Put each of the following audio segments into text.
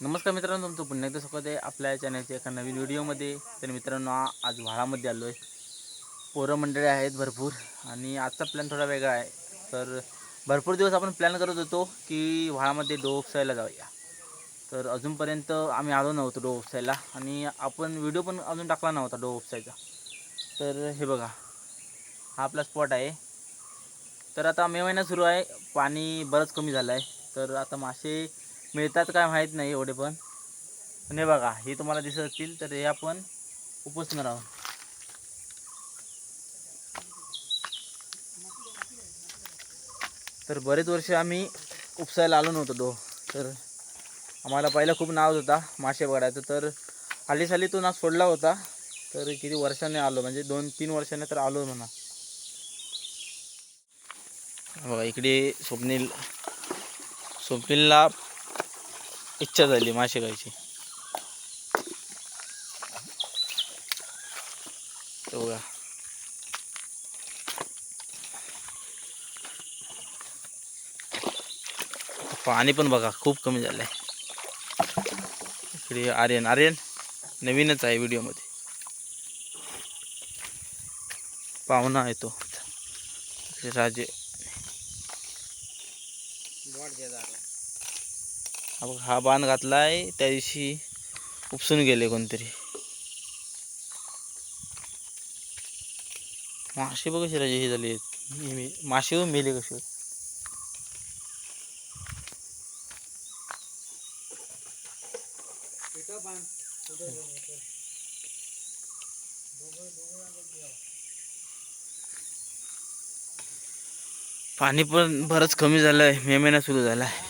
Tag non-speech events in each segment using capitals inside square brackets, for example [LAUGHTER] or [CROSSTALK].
नमस्कार मित्रांनो तुमचं पुन्हा एकदा स्वागत आहे आपल्या चॅनलच्या एका नवीन व्हिडिओमध्ये. तर मित्रांनो आज व्हाळामध्ये आलो आहे पोरं मंडळी आहेत भरपूर आणि आजचा प्लॅन थोडा वेगळा आहे. तर भरपूर दिवस आपण प्लॅन करत होतो की व्हाळामध्ये डो उपसायला जाऊया. तर अजूनपर्यंत आम्ही आलो नव्हतो डो उपसायला आणि आपण व्हिडिओ पण अजून टाकला नव्हता डो उपसायचा. तर हे बघा हा आपला स्पॉट आहे. तर आता मे महिना सुरू आहे पाणी बरंच कमी झालं आहे तर आता मासे मिळतात काय माहीत नाही एवढे पण. पण हे बघा हे तुम्हाला दिसत असतील तर हे आपण उपसणार आहोत. तर बरेच वर्ष आम्ही उपसायला आलो नव्हतो डो तर आम्हाला पहिला खूप नाव होता मासे पकडायचं तर हाली साली तो नाव सोडला होता तर किती वर्षाने आलो म्हणजे दोन तीन वर्षाने तर आलो म्हणा. बघा इकडे स्वप्नील स्वप्नीलला इच्छा झाली मासे खायची. बघा. पाणी पण बघा खूप कमी झालं आहे इकडे आर्यन आर्यन नवीनच आहे व्हिडिओमध्ये. पाहुणा आहे तो. राजे. हा बघ हा बांध घातलाय त्या दिवशी उपसून गेले कोणतरी. मासे बघ कशी राजे हे झाली. मासे मेले कसे. पाणी पण बरंच कमी झालं आहे मे महिना सुरू झाला आहे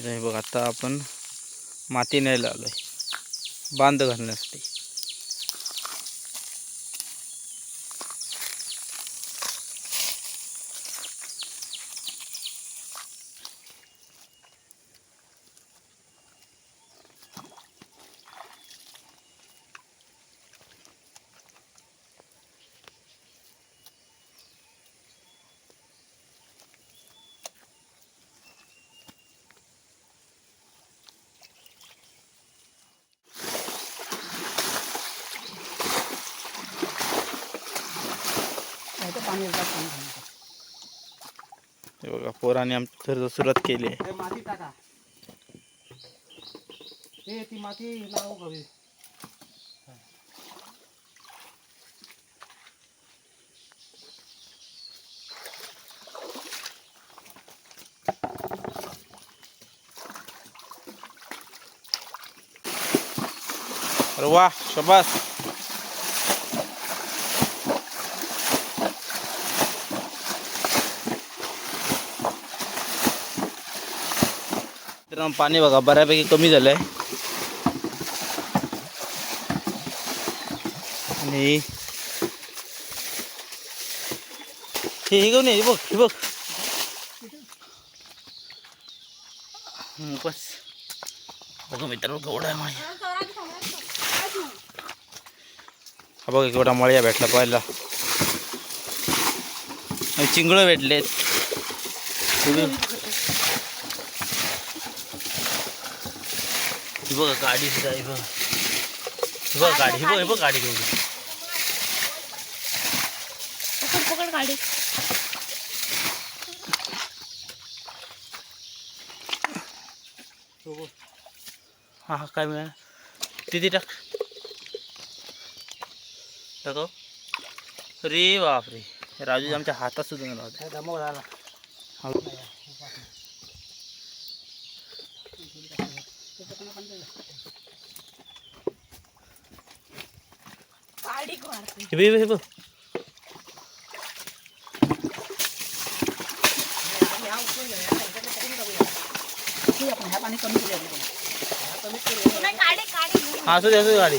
हे बघ आता आपण माती न्यायला आलो आहे बांध घालण्यासाठी हे बघा पोराने आमच्या सुरुवात केली आहे. माती टाका. हे ती माती लावू हवी अरे वा शबास. एकदम पाणी बघा बऱ्यापैकी कमी झालंय. आणि हे घेऊन ये बघ हे बघ. बस. बघा मित्रांनो केवढा आहे माळी हा बघा केवढा मळ्या भेटला पाहिला चिंगळं भेटलेत. ही बघा गाडी सुद्धा आहे बघ. ही बघ गाडी ही बघ हे बघ गाडी घेऊन पकड पकड गाडी. हा हा काय मिळालं? तिथे टाक. टाको? रे बापरे. राजू आमच्या हातात सुद्धा हे झाला. गाडी मारते हे बघ, हे बघ, हे बघ आपण ह्या पाणी कमी केलं नाही काढे काढे हा असू दे असू दे गाडी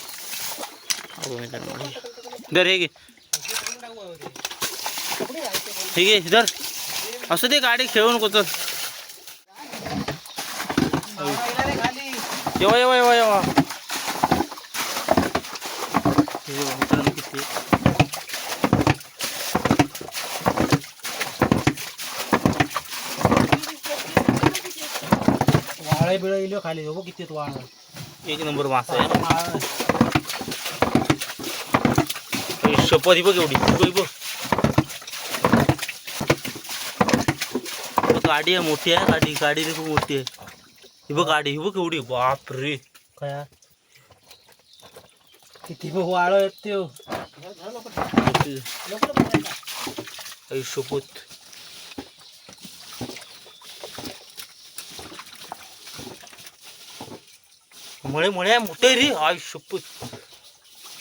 अहो, मित्रांनो, धर हे घे हे घे धर असू दे गाडी खेळू नको चल खाली येवा येवा येवा. किती वाळे बिळ खाली हो किती तू वाळ. एक नंबर मासा आहे. शपथ बघ एवढी. बघ. गाडी आहे मोठी आहे गाडी गाडी मोठी आहे ही। बघ गाडी ही बघ एवढी बाप रे। काय किती बघ वाळ आहेत ते शपथ मळे मळे मोठे रे आई शपथ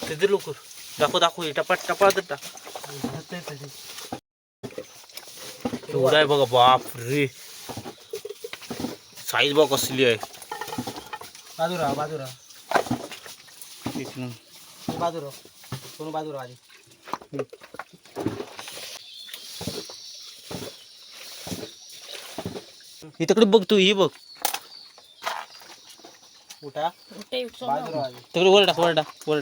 ते दे लवकर दाखव दाखव हे टपा टपा तर टाक एवढा आहे बघा बाप रे. साईज बघ कसली आहे. बाजूरा बाजूरा. एक नंबर. बाजूरा. कोण बाजूरा आधी? ही तिकडे बघ तू ही बघ. उठा. बाजूरा तिकडे वर टाक वर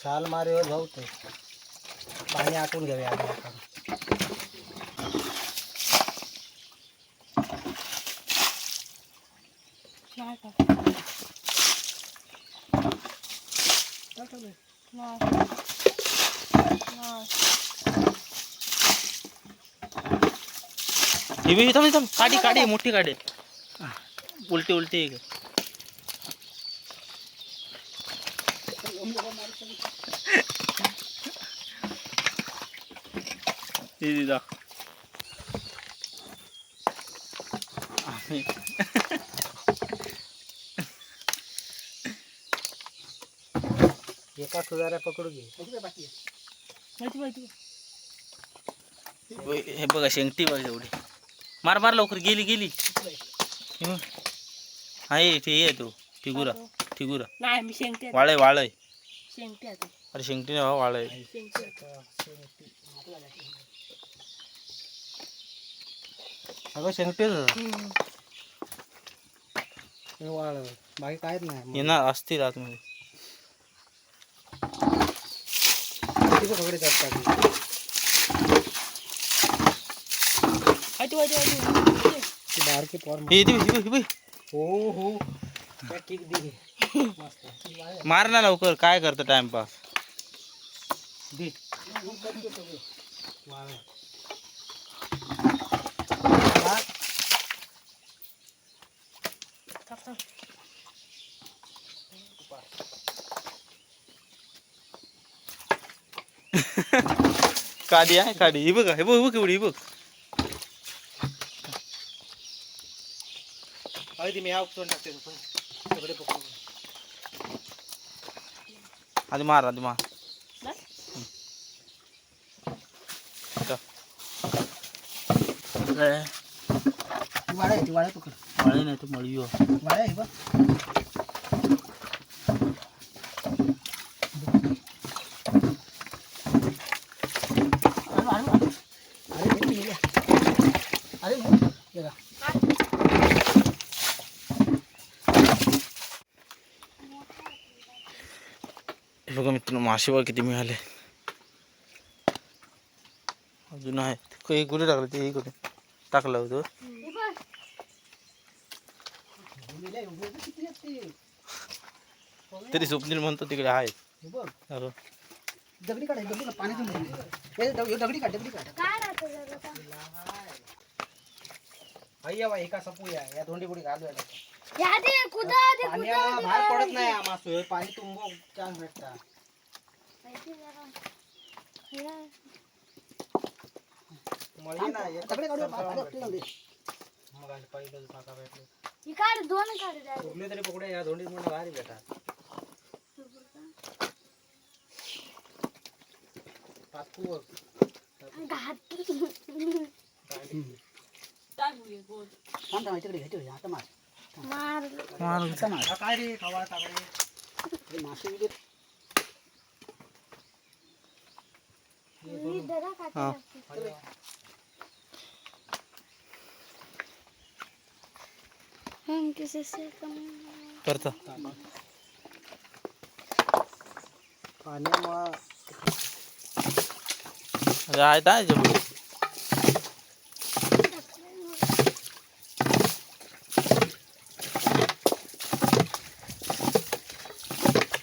टाक वर टाक शाल मारेवर जाऊ ते पाणी आटून घ्यावे आधी आपण नाही का नाही. नाही. ही बी थांब थांब काढी काढी मोठी काढी उलटी उलटी आहे का? ही दी दाख. आम्ही- एका सुधाऱ्या पकडू घे. हे बघा शेंगटी बघा एवढी. मार मार लवकर. गेली गेली. हं. आहे ते. आहे तो शेंगते. आहे. वाळय वाळय. आहे ते. अरे शेंगटी नाही शेंगते आहे. अगं शेंगटेच हम्म. वाळ बाकी काहीच नाही. येणार असतील आतमध्ये किती पकडे जात टाकली? माहिती माहिती माहिती ती बारकी पॉर हे हे बघ, हे बघ. हो हो. काय किक दे मस्त मार ना लवकर. काय करतं टाइमपास. काडी आहे काडी. ही बघा हे बघ बघ एवढी बघ. ती मी हा टाकते. सगळे पकडून. आधी मार आधी मार बस. जा. ती वाळ आहे ती वाळ पकड वाळे नाही तर मळी हो. वाळ आहे बघ अरे हे घे. अरे हे बघा. हे बघा मित्रांनो मासे बघ किती मिळाले. अजून आहे. काही कुठे टाकलं? ते हे कुठे? टाकलं होतं. तरी स्वप्नील म्हणतो तिकडे आहे. दगडी काढ दगडी काढ पाण्यातून दगडी दगडी काढ दगडी काढ बाई एका सपूया या दोंडी गुडी घालू पाणी पाण्याला बाहेर पडत नाही हा पाणी तुंबो चान्स भेटता तरी पकडे या दोंडीत म्हणून भारी भेटा पाचकू थांब थांब इकडे घ्यायचे आता मार मार मार आता मार हा काय रे खवा टाकले हे मासे बिले हा. करतो. ना पुढे.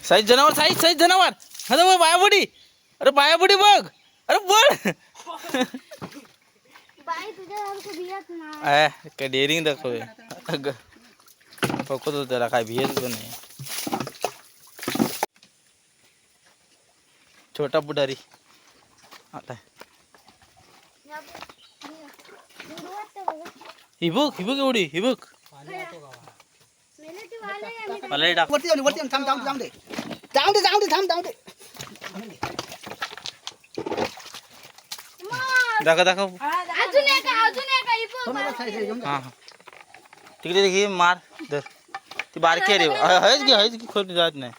साईज जनावर साईज साईज जनावर. अरे बघ बायाबुडी. अरे बायाबुडी बघ. अरे आहे काय डेअरिंग दाखवूया अगं फक्त त्याला काय भियच पण नाही. छोटा पुढारी. आता. ही बघ ही बघ एवढी ही बघ. मेले थांब थांब जाऊ दे. जाऊ दे जाऊ दे थांब जाऊ दे. दाखव दाखव. अजून एक अजून एक. हां हां. तिकडे घे मार धर. ती बारकी आहे रे. हयच घे हयच घे खोट जात नाही.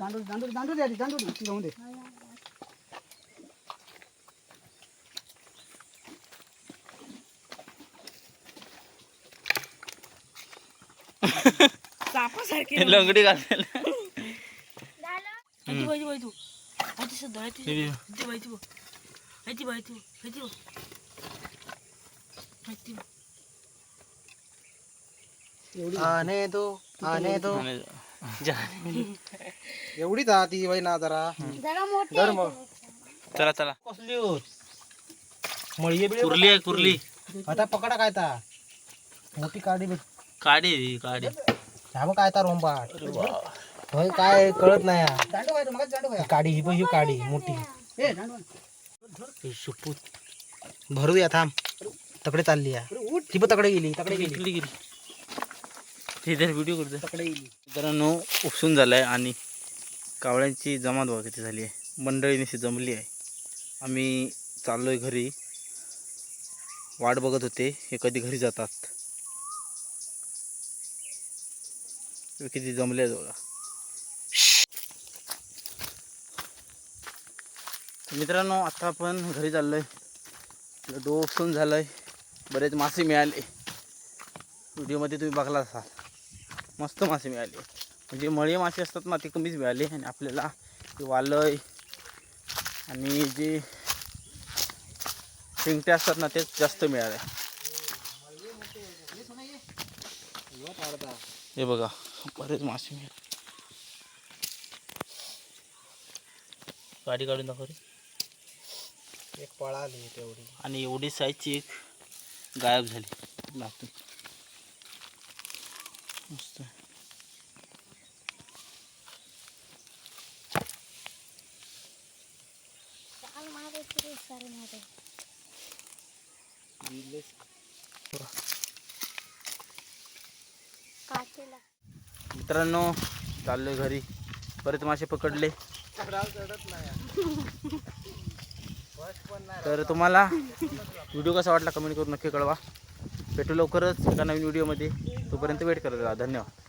दांडू दांडू दांडू दांडू दे, [LAUGHS] ती जाऊन दे. सापासारखे लंगडी घालेल आजी बाई बाई तू. सध्या बाई तू. आजी आजी आने दो आने दो. जा. एवढीच हा ती बाई ना जरा. जरा मोठी धर मग चला चला. कसली होत मळी कुर्ली आहे कुर्ली. आता पकडा काय ता मोठी काढी आहे ती, काढी ह्या बघ काय ता रोंबाट? होय काय कळत नाही. हा. काडी ही बघ ही काडी मोठी. सुपूत. भरूया थांब. तकडे चालली या. ती पण तकडे गेली तकडे गेली. गेली. व्हिडिओ करतो तकडे गेली. मित्रांनो उपसून झालाय आणि कावळ्यांची जमात बघा किती झाली आहे. मंडळी निशी जमली आहे. आम्ही चाललोय घरी. वाट बघत होते हे कधी घरी जातात. किती जमले बघा. मित्रांनो आता आपण घरी चाललो आहे डोसून झालं आहे बरेच मासे मिळाले. व्हिडिओमध्ये तुम्ही बघला असाल. मस्त मासे मिळाले. म्हणजे मळे मासे असतात ना ते कमीच मिळाले. आणि आपल्याला ते वालय आणि जे शिंगटे असतात ना तेच जास्त मिळाले. हे बघा बरेच मासे मिळाले. गाडी काढून दाखव रे. एक पळाली तेवढी. आणि एवढी साईजची एक गायब झाली. मस्त. मित्रांनो चाललोय घरी. बरेच मासे पकडले. [LAUGHS] [LAUGHS] तर तुम्हाला व्हिडिओ कसा वाटला कमेंट करून नक्की कळवा. भेटू लवकरच एका नवीन व्हिडिओमध्ये. तोपर्यंत वेट करत राहा. धन्यवाद.